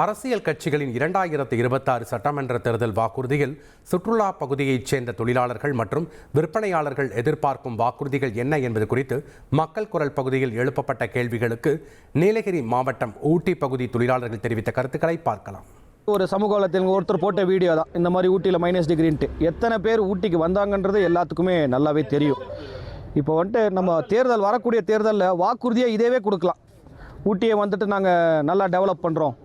அரசியல் கட்சிகளின் இரண்டாயிரத்து இருபத்தாறு சட்டமன்ற தேர்தல் வாக்குறுதியில் சுற்றுலா பகுதியைச் சேர்ந்த தொழிலாளர்கள் மற்றும் விற்பனையாளர்கள் எதிர்பார்க்கும் வாக்குறுதிகள் என்ன என்பது குறித்து மக்கள் குரல் பகுதியில் எழுப்பப்பட்ட கேள்விகளுக்கு நீலகிரி மாவட்டம் ஊட்டி பகுதி தொழிலாளர்கள் தெரிவித்த கருத்துக்களை பார்க்கலாம். ஒரு சமூக வளத்தில் ஒருத்தர் போட்ட வீடியோ தான். இந்த மாதிரி ஊட்டியில் மைனஸ் டிகிரின்ட்டு எத்தனை பேர் ஊட்டிக்கு வந்தாங்கன்றது எல்லாத்துக்குமே நல்லாவே தெரியும். இப்போ வந்துட்டு நம்ம தேர்தல் வரக்கூடிய தேர்தலில் வாக்குறுதியை இதேவே கொடுக்கலாம். ஊட்டியை வந்துட்டு நாங்கள் நல்லா டெவலப் பண்ணுறோம்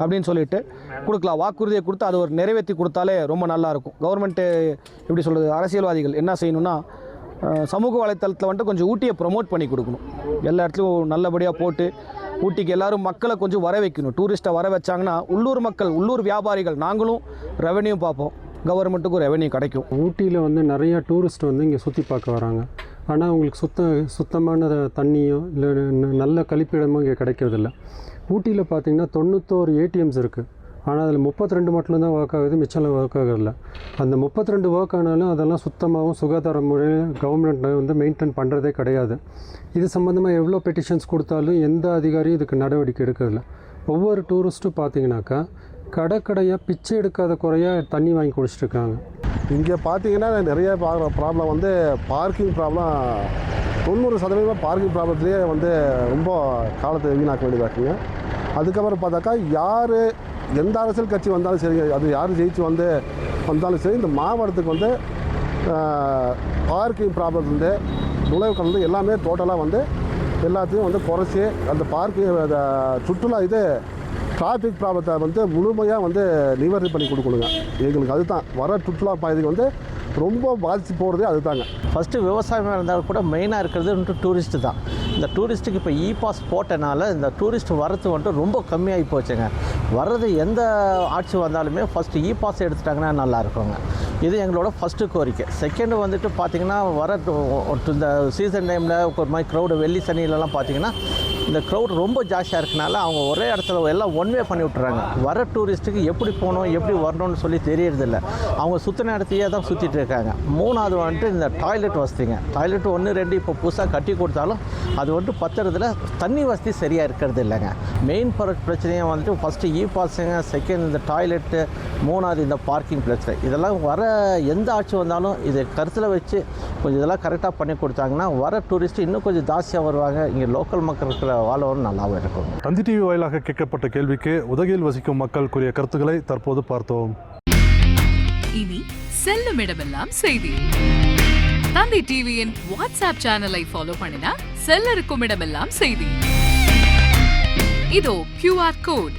அப்படின்னு சொல்லிட்டு கொடுக்கலாம். வாக்குறுதியை கொடுத்து அதை ஒரு நிறைவேற்றி கொடுத்தாலே ரொம்ப நல்லாயிருக்கும். கவர்மெண்ட்டு எப்படி சொல்கிறது அரசியல்வாதிகள் என்ன செய்யணும்னா சமூக வலைத்தளத்தில் வந்துட்டு கொஞ்சம் ஊட்டியை ப்ரொமோட் பண்ணி கொடுக்கணும். எல்லா இடத்துலையும் நல்லபடியாக போட்டு ஊட்டிக்கு எல்லோரும் மக்களை கொஞ்சம் வர வைக்கணும். டூரிஸ்ட்டை வர வச்சாங்கன்னா உள்ளூர் மக்கள் உள்ளூர் வியாபாரிகள் நாங்களும் ரெவன்யூ பார்ப்போம். கவர்மெண்ட்டுக்கும் ரெவன்யூ கிடைக்கும். ஊட்டியில் வந்து நிறையா டூரிஸ்ட் வந்து இங்கே சுற்றி பார்க்க வராங்க. ஆனால் அவங்களுக்கு சுத்த சுத்தமான தண்ணியோ இல்லை நல்ல கழிப்பிடமோ இங்கே கிடைக்கிறதில்ல. ஊட்டியில் பார்த்தீங்கன்னா தொண்ணூத்தோரு ஏடிஎம்ஸ் இருக்குது ஆனால் அதில் முப்பத்தி ரெண்டு மட்டும்தான் ஒர்க் ஆகுது மிச்சம் ஒர்க் ஆகுறதில்ல. அந்த முப்பத்தி ரெண்டு ஒர்க் ஆனாலும் அதெல்லாம் சுத்தமாகவும் சுகாதார முறையில் கவர்மெண்ட் வந்து மெயின்டைன் பண்ணுறதே கிடையாது. இது சம்மந்தமாக எவ்வளோ பெட்டிஷன்ஸ் கொடுத்தாலும் எந்த அதிகாரியும் இதுக்கு நடவடிக்கை எடுக்கிறதில்ல. ஒவ்வொரு டூரிஸ்ட்டும் பார்த்தீங்கன்னாக்கா கடை கடையாக பிச்சை எடுக்காத குறையாக தண்ணி வாங்கி குடிச்சிட்ருக்காங்க இங்கே பார்த்தீங்கன்னா நிறைய ப்ராப்ளம் வந்து பார்க்கிங் ப்ராப்ளம் தொண்ணூறு சதவீதமாக பார்க்கிங் ப்ராப்ளத்துலேயே வந்து ரொம்ப காலத்தை வீணாக்க வேண்டியதாக இருக்குங்க. அதுக்கப்புறம் பார்த்தாக்கா யார் எந்த அரசியல் கட்சி வந்தாலும் சரி அது யார் ஜெயிச்சு வந்து வந்தாலும் சரி இந்த மாவட்டத்துக்கு வந்து பார்க்கிங் ப்ராப்ளம் வந்து நுழைவு கலந்து எல்லாமே டோட்டலாக வந்து எல்லாத்தையும் வந்து குறைச்சி அந்த பார்க்கிங் சுற்றுலா இது டிராஃபிக் ப்ராப்ளத்தை வந்து முழுமையாக வந்து நிவர்த்தி பண்ணி கொடுக்கணுங்க. எங்களுக்கு அதுதான். வர சுற்றுலா பயணிக்கு வந்து ரொம்ப பாதிச்சு போகிறதே அதுதாங்க. ஃபஸ்ட்டு விவசாயமாக இருந்தாலும் கூட மெயினாக இருக்கிறது வந்துட்டு டூரிஸ்ட்டு தான். இந்த டூரிஸ்ட்டுக்கு இப்போ இ பாஸ் போட்டனால இந்த டூரிஸ்ட் வரது வந்துட்டு ரொம்ப கம்மியாகி போச்சுங்க. வர்றது எந்த ஆட்சி வந்தாலுமே ஃபஸ்ட்டு இ பாஸ் எடுத்துட்டாங்கன்னா நல்லா இருக்குங்க. இது எங்களோட ஃபஸ்ட்டு கோரிக்கை. செகண்டு வந்துட்டு பார்த்திங்கன்னா வர இந்த சீசன் டைமில் ஒரு மாதிரி க்ரௌடு வெள்ளி சனியிலலாம் பார்த்தீங்கன்னா இந்த க்ரௌட் ரொம்ப ஜாஸ்தியாக இருக்கனால அவங்க ஒரே இடத்துல எல்லாம் ஒன் வே பண்ணி விட்டுறாங்க. வர டூரிஸ்ட்டுக்கு எப்படி போகணும் எப்படி வரணும்னு சொல்லி தெரியறதில்ல. அவங்க சுற்றின இடத்தையே தான் சுற்றிட்டு இருக்காங்க. மூணாவது வந்துட்டு இந்த டாய்லெட் வசதிங்க. டாய்லெட் ஒன்று ரெண்டு இப்போ புதுசாக கட்டி கொடுத்தாலும் அது வந்துட்டு பத்துறதுல தண்ணி வசதி சரியாக இருக்கிறது இல்லைங்க. மெயின் பிரச்சனையை வந்துட்டு ஃபஸ்ட்டு இ பாஸுங்க செகண்ட் இந்த டாய்லெட்டு மூணாவது இந்த பார்க்கிங் பிரச்சனை இதெல்லாம் வர எந்த ஆட்சி வந்தாலும் இதை கருத்தில் வச்சு கொஞ்சம் இதெல்லாம் கரெக்டாக பண்ணி கொடுத்தாங்கன்னா வர டூரிஸ்ட் இன்னும் கொஞ்சம் ஜாஸ்தியாக வருவாங்க. இங்கே லோக்கல் மக்களுக்கு வாழவும் நல்லாவும் இருக்கும். தந்தி டிவி வாயிலாக கேட்கப்பட்ட கேள்விக்கு உதகையில் வசிக்கும் மக்கள் கூறிய கருத்துக்களை தற்போது பார்த்தோம். இனி செல்லும் இடமெல்லாம் செய்தி. தந்தி டிவியின் வாட்ஸ்அப் சேனலை ஃபாலோ பண்ணினா செல்ல இருக்கும் இடமெல்லாம் செய்தி. இதோ கியூஆர் கோட்